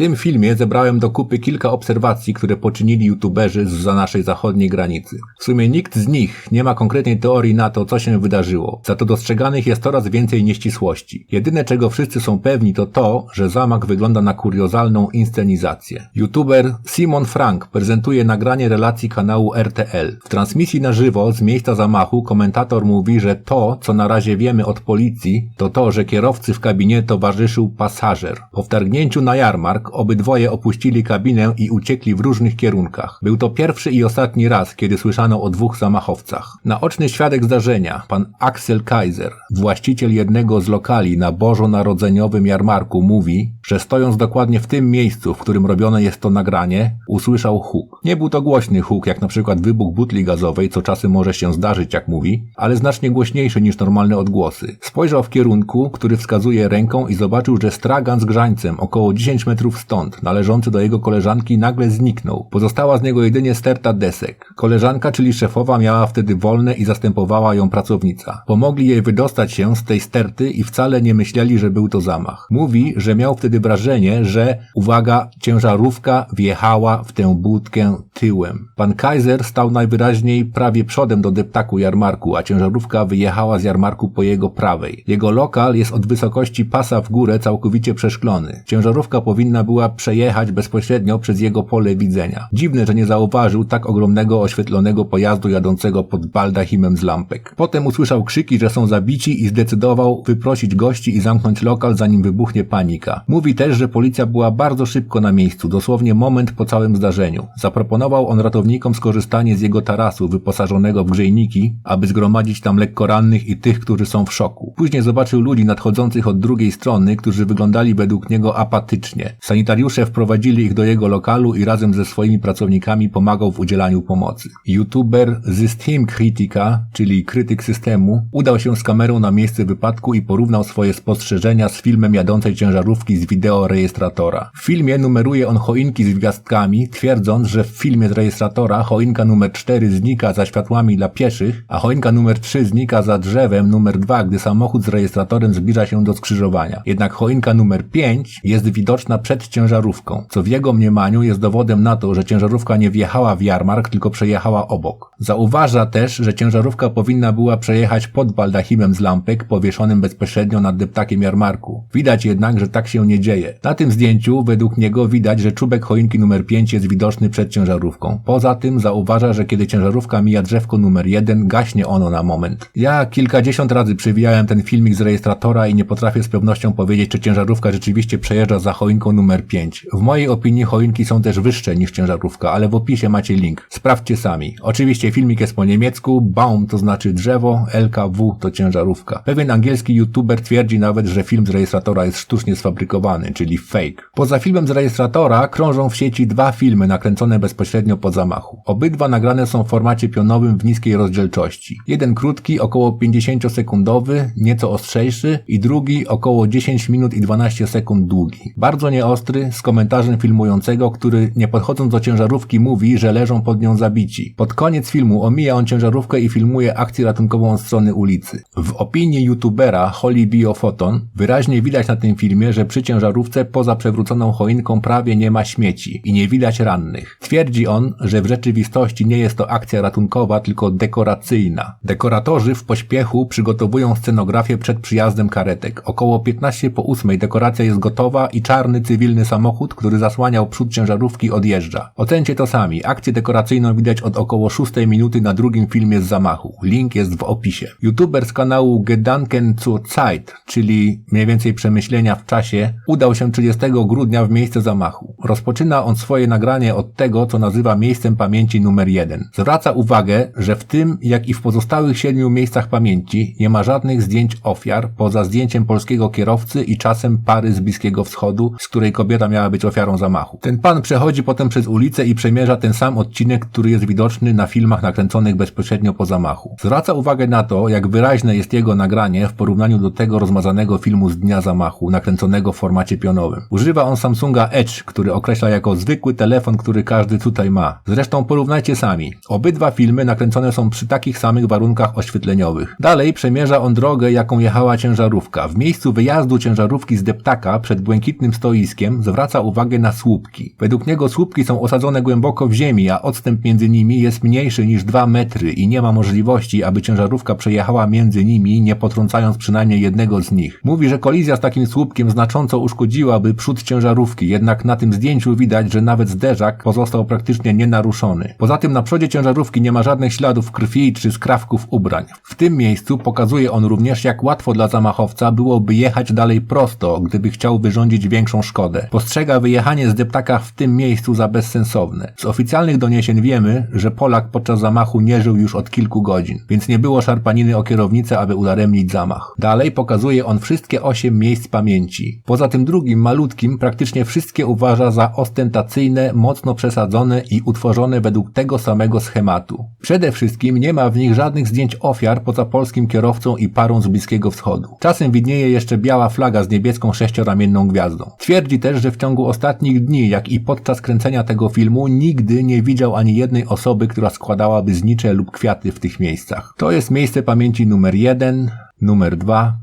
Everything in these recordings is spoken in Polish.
tym filmie zebrałem do kupy kilka obserwacji, które poczynili youtuberzy za naszej zachodniej granicy. W sumie nikt z nich nie ma konkretnej teorii na to, co się wydarzyło. Za to dostrzeganych jest coraz więcej nieścisłości. Jedyne czego wszyscy są pewni to to, że zamach wygląda na kuriozalną inscenizację. YouTuber Simon Frank prezentuje nagranie relacji kanału RTL. W transmisji na żywo z miejsca zamachu komentator mówi, że to, co na razie wiemy od policji, to to, że kierowcy w kabinie towarzyszył pasażer. Po wtargnięciu na jarmark obydwoje opuścili kabinę i uciekli w różnych kierunkach. Był to pierwszy i ostatni raz, kiedy słyszano o dwóch zamachowcach. Naoczny świadek zdarzenia, pan Axel Kaiser, właściciel jednego z lokali na bożonarodzeniowym jarmarku mówi, że stojąc dokładnie w tym miejscu, w którym robione jest to nagranie, usłyszał huk. Nie był to głośny huk, jak na przykład wybuch butli gazowej, co czasem może się zdarzyć, jak mówi, ale znacznie głośniejszy niż normalne odgłosy. Spojrzał w kierunku, który wskazuje ręką i zobaczył, że stragan z grzańcem około 10 metrów stąd, należący do jego koleżanki, nagle zniknął. Pozostała z niego jedynie sterta desek. Koleżanka, czyli szefowa, miała wtedy wolne i zastępowała ją pracownica. Pomogli jej wydostać się z tej sterty i wcale nie myśleli, że był to zamach. Mówi, że miał wtedy wrażenie, że, uwaga, ciężarówka wjechała w tę budkę tyłem. Pan Kaiser stał najwyraźniej prawie przodem do deptaku jarmarku, a ciężarówka wyjechała z jarmarku po jego prawej. Jego lokal jest od wysokości pasa w górę całkowicie przeszklony. Ciężarówka powinna była przejechać bezpośrednio przez jego pole widzenia. Dziwne, że nie zauważył tak ogromnego oświetlonego pojazdu jadącego pod baldachimem z lampek. Potem usłyszał krzyki, że są zabici i zdecydował wyprosić gości i zamknąć lokal, zanim wybuchnie panika. Mówi też, że policja była bardzo szybko na miejscu, dosłownie moment po całym zdarzeniu. Zaproponował on ratownikom skorzystanie z jego tarasu wyposażonego w grzejniki, aby zgromadzić tam lekko rannych i tych, którzy są w szoku. Później zobaczył ludzi nadchodzących od drugiej strony, którzy wyglądali według niego apatycznie. Sanitariusze wprowadzili ich do jego lokalu i razem ze swoimi pracownikami pomagał w udzielaniu pomocy. YouTuber Systemkritika, czyli krytyk systemu, udał się z kamerą na miejsce wypadku i porównał swoje spostrzeżenia z filmem jadącej ciężarówki z wideo rejestratora. W filmie numeruje on choinki z gwiazdkami, twierdząc, że w filmie z rejestratora choinka numer 4 znika za światłami dla pieszych, a choinka numer 3 znika za drzewem numer 2, gdy samochód z rejestratorem zbliża się do skrzyżowania. Jednak choinka numer 5 jest widoczna przed ciężarówką, co w jego mniemaniu jest dowodem na to, że ciężarówka nie wjechała w jarmark, tylko przejechała obok. Zauważa też, że ciężarówka powinna była przejechać pod baldachimem z lampek powieszonym bezpośrednio nad deptakiem jarmarku. Widać jednak, że tak się nie dzieje. Na tym zdjęciu według niego widać, że czubek choinki numer 5 jest widoczny przed ciężarówką. Poza tym zauważa, że kiedy ciężarówka mija drzewko numer 1, gaśnie ono na moment. Ja kilkadziesiąt razy przewijałem ten filmik z rejestratora i nie potrafię z pewnością powiedzieć, czy ciężarówka rzeczywiście przejeżdża za choinką numer 5. W mojej opinii choinki są też wyższe niż ciężarówka, ale w opisie macie link. Sprawdźcie sami. Oczywiście filmik jest po niemiecku, Baum to znaczy drzewo, LKW to ciężarówka. Pewien angielski youtuber twierdzi nawet, że film z rejestratora jest sztucznie sfabrykowany, czyli fake. Poza filmem z rejestratora krążą w sieci dwa filmy nakręcone bezpośrednio po zamachu. Obydwa nagrane są w formacie pionowym w niskiej rozdzielczości. Jeden krótki, około 50-sekundowy, nieco ostrzejszy i drugi około 10 minut i 12 sekund długi. Bardzo nieostry, z komentarzem filmującego, który nie podchodząc do ciężarówki mówi, że leżą pod nią zabici. Pod koniec filmu omija on ciężarówkę i filmuje akcję ratunkową od strony ulicy. W opinii youtubera Holly Biofoton wyraźnie widać na tym filmie, że przy ciężarówce poza przewróconą choinką prawie nie ma śmieci i nie widać rannych. Twierdzi on, że w rzeczywistości nie jest to akcja ratunkowa, tylko dekoracyjna. Dekoratorzy w pośpiechu przygotowują scenografię przed przyjazdem karetek. Około 15 po 8 dekoracja jest gotowa i czarny cywilny samochód, który zasłaniał przód ciężarówki odjeżdża. Ocencie to sami. Akcję dekoracyjną widać od około 6 minuty na drugim filmie z zamachu. Link jest w opisie. YouTuber z kanału Gedanken zur Zeit, czyli mniej więcej przemyślenia w czasie, udał się 30 grudnia w miejsce zamachu. Rozpoczyna on swoje nagranie od tego, co nazywa miejscem pamięci numer 1. Zwraca uwagę, że w tym, jak i w pozostałych siedmiu miejscach pamięci nie ma żadnych zdjęć ofiar, poza zdjęciem polskiego kierowcy i czasem pary z Bliskiego Wschodu, z której kobieta miała być ofiarą zamachu. Ten pan przechodzi potem przez ulicę i przemierza ten sam odcinek, który jest widoczny na filmach nakręconych bezpośrednio po zamachu. Zwraca uwagę na to, jak wyraźne jest jego nagranie w porównaniu do tego rozmazanego filmu z dnia zamachu, nakręconego w formacie pionowym. Używa on Samsunga Edge, który określa jako zwykły telefon, który każdy tutaj ma. Zresztą porównajcie sami. Obydwa filmy nakręcone są przy takich samych warunkach oświetleniowych. Dalej przemierza on drogę, jaką jechała ciężarówka. W miejscu wyjazdu ciężarówki z deptaka przed błękitnym stoiskiem zwraca uwagę na słupki. Według niego słupki są osadzone głęboko w ziemi, a odstęp między nimi jest mniejszy niż 2 metry i nie ma możliwości, aby ciężarówka przejechała między nimi, nie potrącając przynajmniej jednego z nich. Mówi, że kolizja z takim słupkiem znacząco uszkodziłaby przód ciężarówki, jednak na tym zdjęciu widać, że nawet zderzak pozostał praktycznie nienaruszony. Poza tym na przodzie ciężarówki nie ma żadnych śladów krwi czy skrawków ubrań. W tym miejscu pokazuje on również, jak łatwo dla zamachowca byłoby jechać dalej prosto, gdyby chciał wyrządzić większą szkodę. Postrzega wyjechanie z deptaka w tym miejscu za bezsensowne. Z oficjalnych doniesień wiemy, że Polak podczas zamachu nie żył już od kilku godzin, więc nie było szarpaniny o kierownicę, aby udaremnić zamach. Dalej pokazuje on wszystkie osiem miejsc pamięci. Poza tym drugim, malutkim, praktycznie wszystkie uważa za ostentacyjne, mocno przesadzone i utworzone według tego samego schematu. Przede wszystkim nie ma w nich żadnych zdjęć ofiar poza polskim kierowcą i parą z Bliskiego Wschodu. Czasem widnieje jeszcze biała flaga z niebieską sześcioramienną gwiazdą. Twierdzi też, że w ciągu ostatnich dni, jak i podczas kręcenia tego filmu, nigdy nie widział ani jednej osoby, która składałaby znicze lub kwiaty w tych miejscach. To jest miejsce pamięci numer 1, numer 2,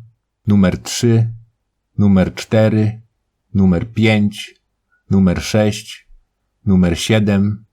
numer 3, numer 4, numer 5, numer 6, numer 7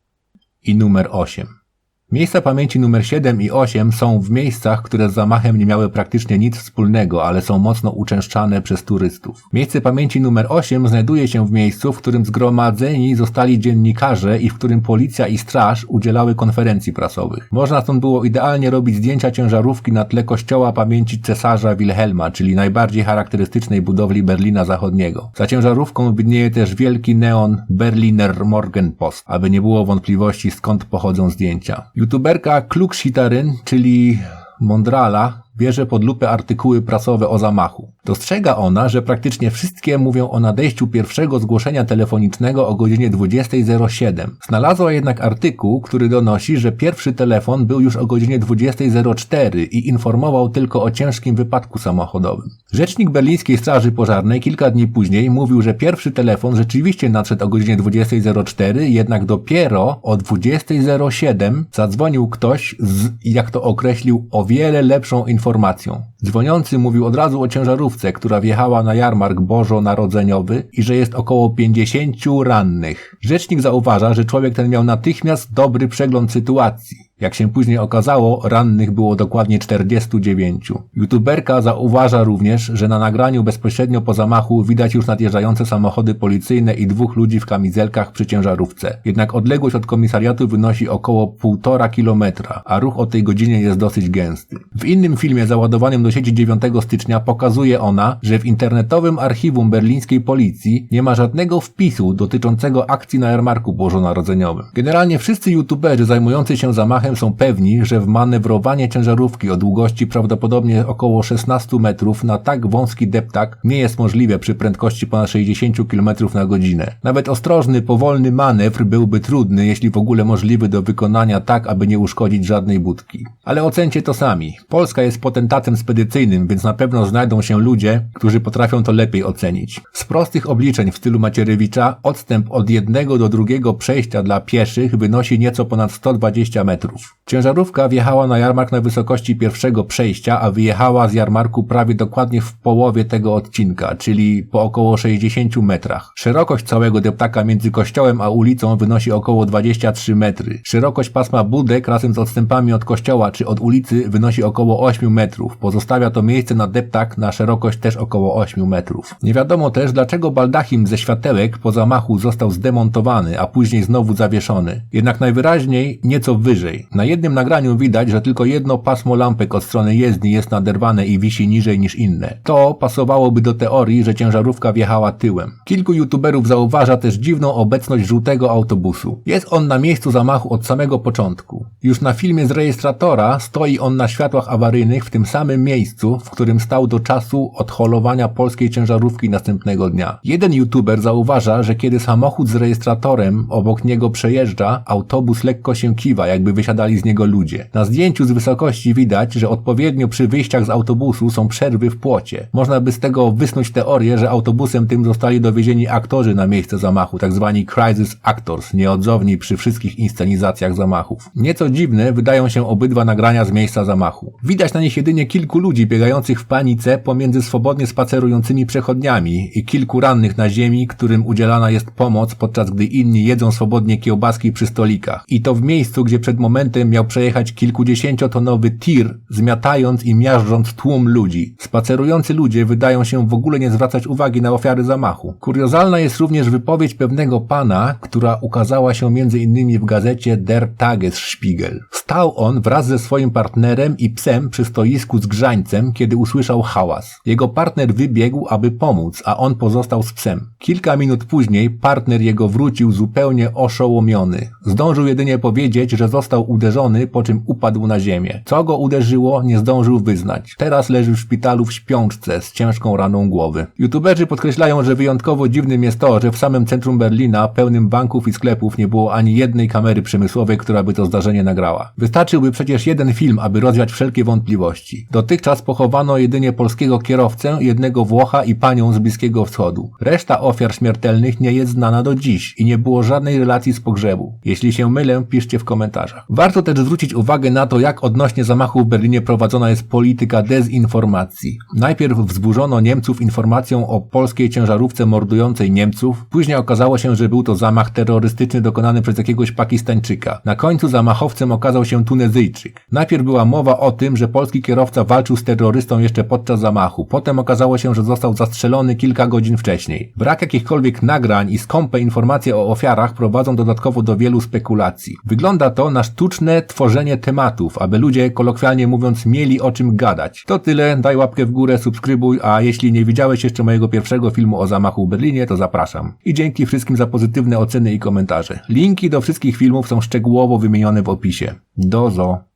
i numer 8. Miejsca pamięci numer 7 i 8 są w miejscach, które z zamachem nie miały praktycznie nic wspólnego, ale są mocno uczęszczane przez turystów. Miejsce pamięci numer 8 znajduje się w miejscu, w którym zgromadzeni zostali dziennikarze i w którym policja i straż udzielały konferencji prasowych. Można stąd było idealnie robić zdjęcia ciężarówki na tle kościoła pamięci cesarza Wilhelma, czyli najbardziej charakterystycznej budowli Berlina Zachodniego. Za ciężarówką widnieje też wielki neon Berliner Morgenpost, aby nie było wątpliwości skąd pochodzą zdjęcia. YouTuberka Klukshitaryn, czyli Mondrala, bierze pod lupę artykuły prasowe o zamachu. Dostrzega ona, że praktycznie wszystkie mówią o nadejściu pierwszego zgłoszenia telefonicznego o godzinie 20.07. Znalazła jednak artykuł, który donosi, że pierwszy telefon był już o godzinie 20.04 i informował tylko o ciężkim wypadku samochodowym. Rzecznik berlińskiej straży pożarnej kilka dni później mówił, że pierwszy telefon rzeczywiście nadszedł o godzinie 20.04, jednak dopiero o 20.07 zadzwonił ktoś z, jak to określił, o wiele lepszą informacją. Dzwoniący mówił od razu o ciężarówce, która wjechała na jarmark bożonarodzeniowy i że jest około 50 rannych. Rzecznik zauważa, że człowiek ten miał natychmiast dobry przegląd sytuacji. Jak się później okazało, rannych było dokładnie 49. YouTuberka zauważa również, że na nagraniu bezpośrednio po zamachu widać już nadjeżdżające samochody policyjne i dwóch ludzi w kamizelkach przy ciężarówce. Jednak odległość od komisariatu wynosi około 1,5 kilometra, a ruch o tej godzinie jest dosyć gęsty. W innym filmie załadowanym do sieci 9 stycznia pokazuje ona, że w internetowym archiwum berlińskiej policji nie ma żadnego wpisu dotyczącego akcji na jarmarku bożonarodzeniowym. Generalnie wszyscy youtuberzy zajmujący się zamachem są pewni, że wmanewrowanie ciężarówki o długości prawdopodobnie około 16 metrów na tak wąski deptak nie jest możliwe przy prędkości ponad 60 km na godzinę. Nawet ostrożny, powolny manewr byłby trudny, jeśli w ogóle możliwy do wykonania tak, aby nie uszkodzić żadnej budki. Ale ocencie to sami. Polska jest potentatem spedycyjnym, więc na pewno znajdą się ludzie, którzy potrafią to lepiej ocenić. Z prostych obliczeń w stylu Macierewicza odstęp od jednego do drugiego przejścia dla pieszych wynosi nieco ponad 120 metrów. Ciężarówka wjechała na jarmark na wysokości pierwszego przejścia, a wyjechała z jarmarku prawie dokładnie w połowie tego odcinka, czyli po około 60 metrach. Szerokość całego deptaka między kościołem a ulicą wynosi około 23 metry. Szerokość pasma budek razem z odstępami od kościoła czy od ulicy wynosi około 8 metrów. Pozostawia to miejsce na deptak na szerokość też około 8 metrów. Nie wiadomo też dlaczego baldachim ze światełek po zamachu został zdemontowany, a później znowu zawieszony. Jednak najwyraźniej nieco wyżej. Na jednym nagraniu widać, że tylko jedno pasmo lampek od strony jezdni jest naderwane i wisi niżej niż inne. To pasowałoby do teorii, że ciężarówka wjechała tyłem. Kilku youtuberów zauważa też dziwną obecność żółtego autobusu. Jest on na miejscu zamachu od samego początku. Już na filmie z rejestratora stoi on na światłach awaryjnych w tym samym miejscu, w którym stał do czasu odholowania polskiej ciężarówki następnego dnia. Jeden youtuber zauważa, że kiedy samochód z rejestratorem obok niego przejeżdża, autobus lekko się kiwa, jakby wysiadł wysiadali z niego ludzie. Na zdjęciu z wysokości widać, że odpowiednio przy wyjściach z autobusu są przerwy w płocie. Można by z tego wysnuć teorię, że autobusem tym zostali dowiezieni aktorzy na miejsce zamachu, tak zwani crisis actors, nieodzowni przy wszystkich inscenizacjach zamachów. Nieco dziwne wydają się obydwa nagrania z miejsca zamachu. Widać na nich jedynie kilku ludzi biegających w panice pomiędzy swobodnie spacerującymi przechodniami i kilku rannych na ziemi, którym udzielana jest pomoc, podczas gdy inni jedzą swobodnie kiełbaski przy stolikach. I to w miejscu, gdzie przed momentem miał przejechać kilkudziesięciotonowy tir, zmiatając i miażdżąc tłum ludzi. Spacerujący ludzie wydają się w ogóle nie zwracać uwagi na ofiary zamachu. Kuriozalna jest również wypowiedź pewnego pana, która ukazała się innymi w gazecie Der Tagesspiegel. Stał on wraz ze swoim partnerem i psem przy stoisku z grzańcem, kiedy usłyszał hałas. Jego partner wybiegł, aby pomóc, a on pozostał z psem. Kilka minut później partner jego wrócił zupełnie oszołomiony. Zdążył jedynie powiedzieć, że został uderzony, po czym upadł na ziemię. Co go uderzyło, nie zdążył wyznać. Teraz leży w szpitalu w śpiączce z ciężką raną głowy. YouTuberzy podkreślają, że wyjątkowo dziwnym jest to, że w samym centrum Berlina, pełnym banków i sklepów, nie było ani jednej kamery przemysłowej, która by to zdarzenie nagrała. Wystarczyłby przecież jeden film, aby rozwiać wszelkie wątpliwości. Dotychczas pochowano jedynie polskiego kierowcę, jednego Włocha i panią z Bliskiego Wschodu. Reszta ofiar śmiertelnych nie jest znana do dziś i nie było żadnej relacji z pogrzebu. Jeśli się mylę, piszcie w komentarzach. Warto też zwrócić uwagę na to, jak odnośnie zamachu w Berlinie prowadzona jest polityka dezinformacji. Najpierw wzburzono Niemców informacją o polskiej ciężarówce mordującej Niemców, później okazało się, że był to zamach terrorystyczny dokonany przez jakiegoś Pakistańczyka. Na końcu zamachowcem okazał się Tunezyjczyk. Najpierw była mowa o tym, że polski kierowca walczył z terrorystą jeszcze podczas zamachu. Potem okazało się, że został zastrzelony kilka godzin wcześniej. Brak jakichkolwiek nagrań i skąpe informacje o ofiarach prowadzą dodatkowo do wielu spekulacji. Wygląda to na sztuczne tworzenie tematów, aby ludzie, kolokwialnie mówiąc, mieli o czym gadać. To tyle, daj łapkę w górę, subskrybuj, a jeśli nie widziałeś jeszcze mojego pierwszego filmu o zamachu w Berlinie, to zapraszam. I dzięki wszystkim za pozytywne oceny i komentarze. Linki do wszystkich filmów są szczegółowo wymienione w opisie. Dozo.